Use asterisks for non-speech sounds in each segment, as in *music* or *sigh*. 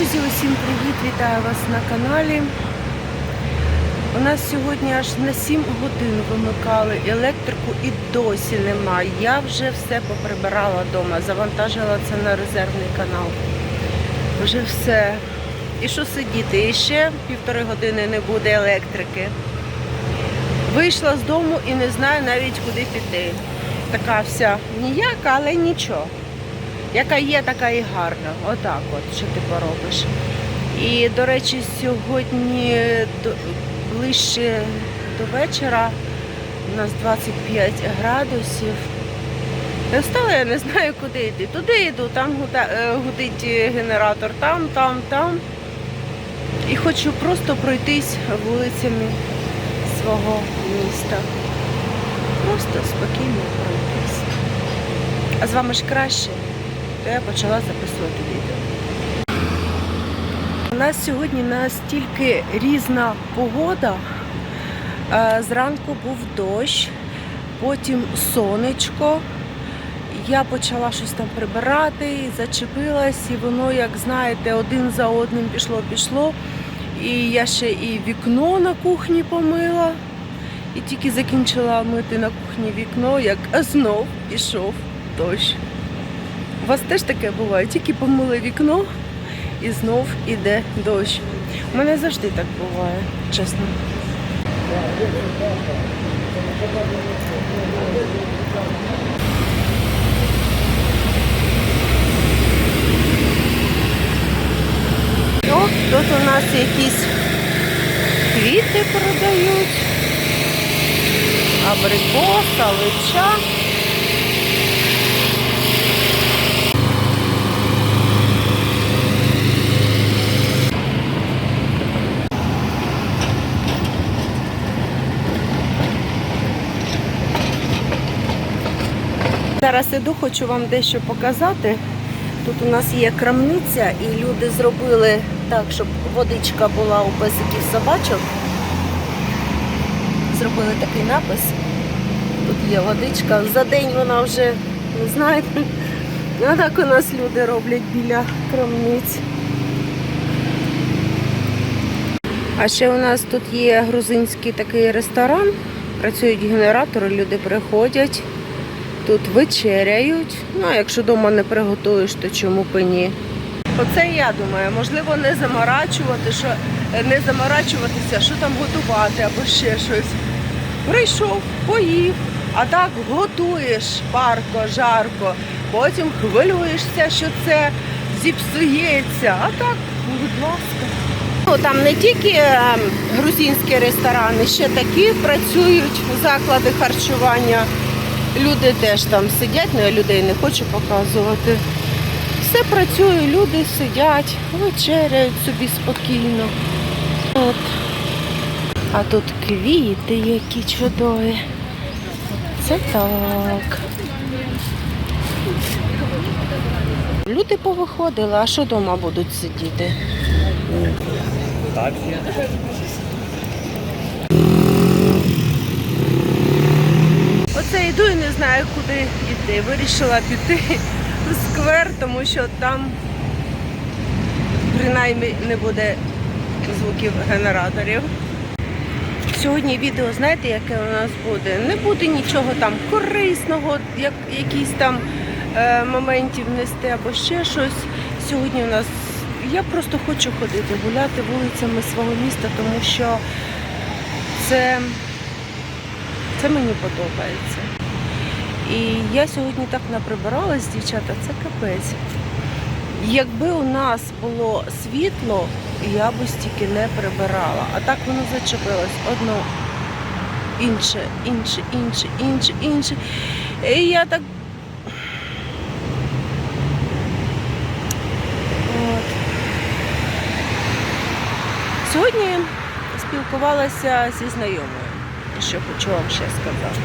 Друзі, усім привіт! Вітаю вас на каналі. У нас сьогодні аж на 7 годин вимикали електрику і досі немає. Я вже все поприбирала вдома, завантажила це на резервний канал. Вже все. І що сидіти? І ще півтори години не буде електрики. Вийшла з дому і не знаю навіть куди піти. Така вся ніяка, але нічого. Яка є, така і гарна. Отак от, що ти поробиш. І, до речі, сьогодні ближче до вечора у нас 25 градусів. Встала, я не знаю, куди йти. Туди йду, там е, гудить генератор, там, там, там. І хочу просто пройтись вулицями свого міста. Просто спокійно пройтись. А з вами ж краще, то я почала записувати відео. У нас сьогодні настільки різна погода. Е, Зранку був дощ, потім сонечко. Я почала щось там прибирати, зачепилась, і воно, як знаєте, один за одним пішло-пішло. І я ще і вікно на кухні помила. І тільки закінчила мити на кухні вікно, як знов пішов дощ. Вас теж таке буває? Тільки помили вікно і знов іде дощ. У мене завжди так буває, чесно. О, тут у нас якісь квіти продають, абрикоса, лича. Зараз іду, хочу вам дещо показати. Тут у нас є крамниця, і люди зробили так, щоб водичка була у песиків собачок. Зробили такий напис. Тут є водичка. За день вона вже, не знаєте, *laughs* а так у нас люди роблять біля крамниць. А ще у нас тут є грузинський такий ресторан. Працюють генератори, люди приходять. Тут вечеряють. Ну, а якщо вдома не приготуєш, то чому б і ні? Оце я думаю, можливо, не заморачувати, що не заморачуватися, що там готувати або ще щось. Прийшов, поїв, а так готуєш парко, жарко, потім хвилюєшся, що це зіпсується. А так, будь ласка. Ну, там не тільки е, грузинські ресторани, ще такі працюють заклади харчування. Люди теж там сидять, але я людей не хочу показувати. Все працює, люди сидять, вечеряють собі спокійно. От. А тут квіти які чудові. Це так. Люди повиходили, а що вдома будуть сидіти? Так. Оце йду і не знаю, куди йти. Вирішила піти в сквер, тому що там принаймні не буде звуків генераторів. Сьогодні відео, знаєте, яке у нас буде? Не буде нічого там корисного, як якісь там е, моментів нести або ще щось. Сьогодні у нас я просто хочу ходити, гуляти вулицями свого міста, тому що це це мені подобається. І я сьогодні так наприбиралась, дівчата, це капець. Якби у нас було світло, я би стільки не прибирала. А так воно зачепилось одно інше, інше, інше, інше, інше. І я так. От. Сьогодні спілкувалася зі знайомою що хочу вам ще сказати.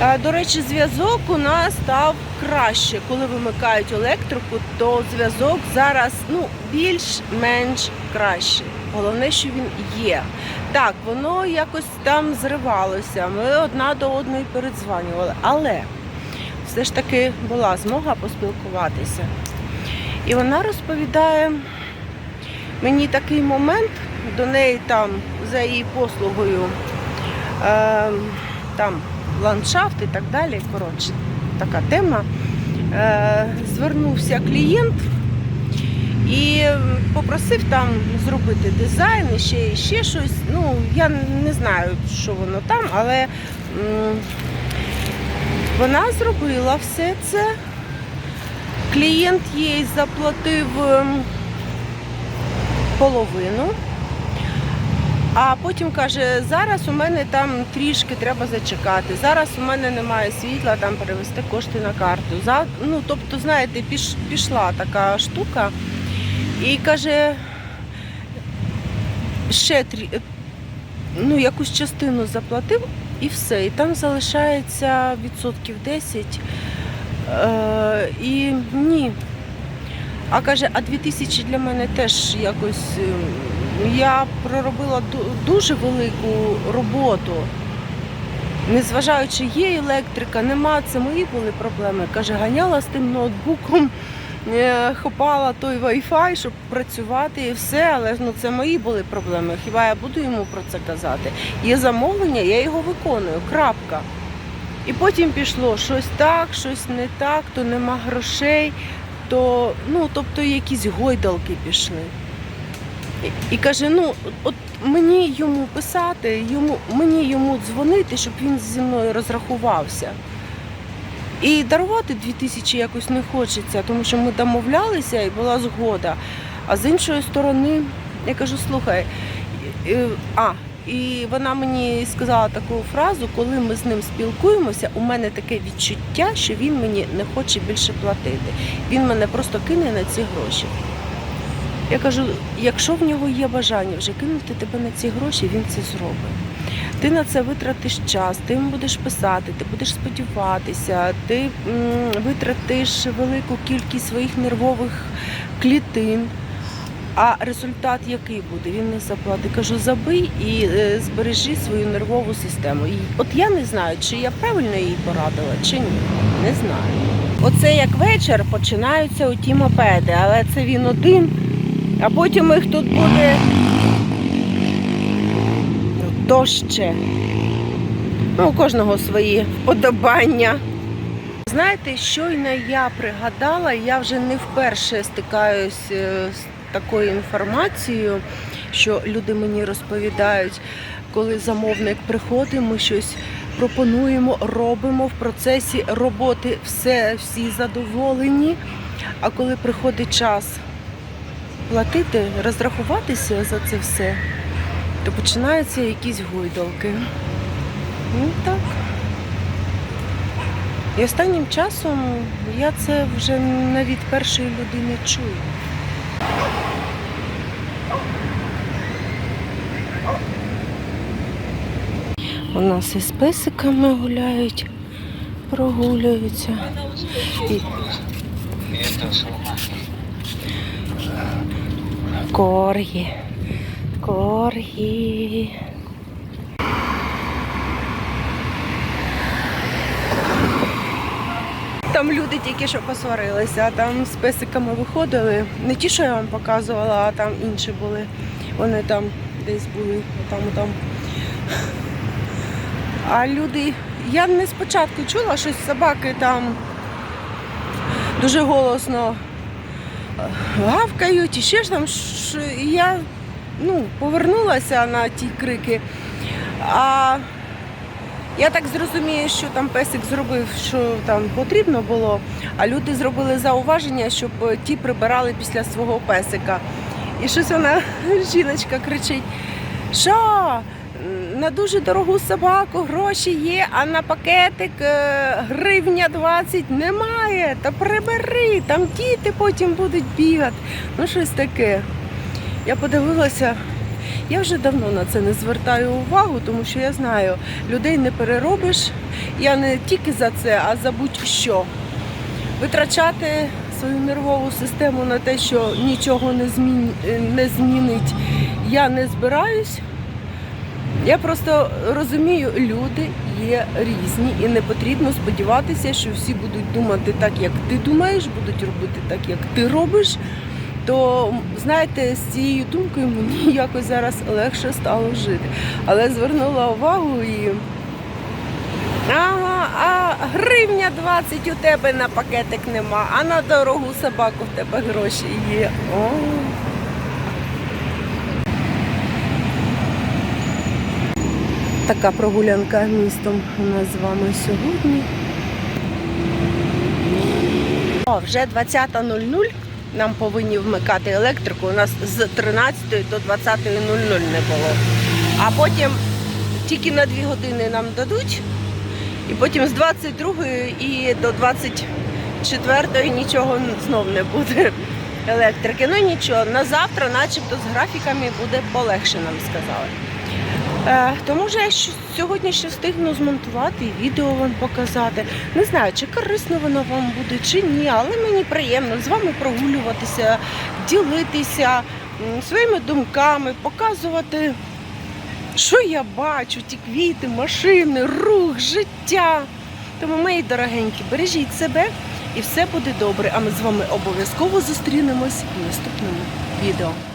А, До речі, зв'язок у нас став краще. Коли вимикають електрику, то зв'язок зараз ну, більш-менш краще. Головне, що він є. Так, воно якось там зривалося. Ми одна до одної передзванювали, але все ж таки була змога поспілкуватися. І вона розповідає мені такий момент, до неї там за її послугою, е, там ландшафт і так далі. Коротше, така тема. Е, звернувся клієнт і попросив там зробити дизайн і ще, ще щось. Ну, я не знаю, що воно там, але вона зробила все це. Клієнт їй заплатив ем, половину. А потім каже, зараз у мене там трішки треба зачекати. Зараз у мене немає світла, там перевести кошти на карту. За, ну, тобто, знаєте, піш, пішла така штука. І каже, ще трі, ну, якусь частину заплатив і все. І там залишається відсотків 10. Е, і ні. А каже, а 2000 для мене теж якось. Е, Я проробила дуже велику роботу. Незважаючи, є електрика, нема, це мої були проблеми. Каже, ганяла з тим ноутбуком, е, хопала той Wi-Fi, щоб працювати і все, але ну, це мої були проблеми. Хіба я буду йому про це казати? Є замовлення, я його виконую. Крапка. І потім пішло щось так, щось не так, то нема грошей, то ну, тобто якісь гойдалки пішли. І, каже: ну, от мені йому писати, йому, мені йому дзвонити, щоб він зі мною розрахувався. І дарувати 2000 якось не хочеться, тому що ми домовлялися і була згода. А з іншої сторони, я кажу, слухай, а, і вона мені сказала таку фразу, коли ми з ним спілкуємося, у мене таке відчуття, що він мені не хоче більше платити. Він мене просто кине на ці гроші. Я кажу, якщо в нього є бажання вже кинути тебе на ці гроші, він це зробить. Ти на це витратиш час, ти йому будеш писати, ти будеш сподіватися, ти витратиш велику кількість своїх нервових клітин. А результат який буде? Він не заплатить. Кажу, забий і е, збережи свою нервову систему. І от я не знаю, чи я правильно їй порадила, чи ні. Не знаю. Оце як вечір починаються оті мопеди, але це він один, а потім їх тут буде дощче. Ну, у кожного свої вподобання. Знаєте, щойно я пригадала, я вже не вперше стикаюсь е, з такою інформацією, що люди мені розповідають, коли замовник приходить, ми щось пропонуємо, робимо в процесі роботи, все, всі задоволені. А коли приходить час платити, розрахуватися за це все, то починаються якісь гойдалки. Ну так. І останнім часом я це вже не від першої людини чую. У нас із песиками гуляють, прогулюються. І... Коргі. Коргі. Там люди тільки що посварилися, там з песиками виходили. Не ті, що я вам показувала, а там інші були. Вони там десь були, там, там. А люди, я не спочатку чула, що собаки там дуже голосно гавкають і ще ж там. і Я ну, повернулася на ті крики. А я так зрозумію, що там песик зробив, що там потрібно було, а люди зробили зауваження, щоб е, ті прибирали після свого песика. І щось вона, *laughs* жіночка, кричить, що на дуже дорогу собаку гроші є, а на пакетик е, гривня 20 немає. Та прибери, там діти потім будуть бігати. Ну, щось таке. Я подивилася, я вже давно на це не звертаю увагу, тому що я знаю, людей не переробиш. Я не тільки за це, а за будь-що. Витрачати свою нервову систему на те, що нічого не, змін... не змінить, я не збираюсь. Я просто розумію, люди є різні, і не потрібно сподіватися, що всі будуть думати так, як ти думаєш, будуть робити так, як ти робиш. То знаєте, з цією думкою мені *laughs* якось зараз легше стало жити. Але звернула увагу і. Ага, а гривня 20 у тебе на пакетик нема, а на дорогу собаку в тебе гроші є. О. Така прогулянка містом у нас з вами сьогодні. О, вже 20.00. Нам повинні вмикати електрику. У нас з 13 до 20.00 не було. А потім тільки на 2 години нам дадуть. І потім з 22 і до 24 нічого знов не буде електрики. Ну нічого, на завтра, начебто, з графіками буде полегше, нам сказали. Е, то може я сьогодні ще встигну змонтувати і відео вам показати. Не знаю, чи корисно воно вам буде, чи ні, але мені приємно з вами прогулюватися, ділитися своїми думками, показувати, що я бачу, ті квіти, машини, рух, життя. Тому, мої дорогенькі, бережіть себе і все буде добре. А ми з вами обов'язково зустрінемось в наступному відео.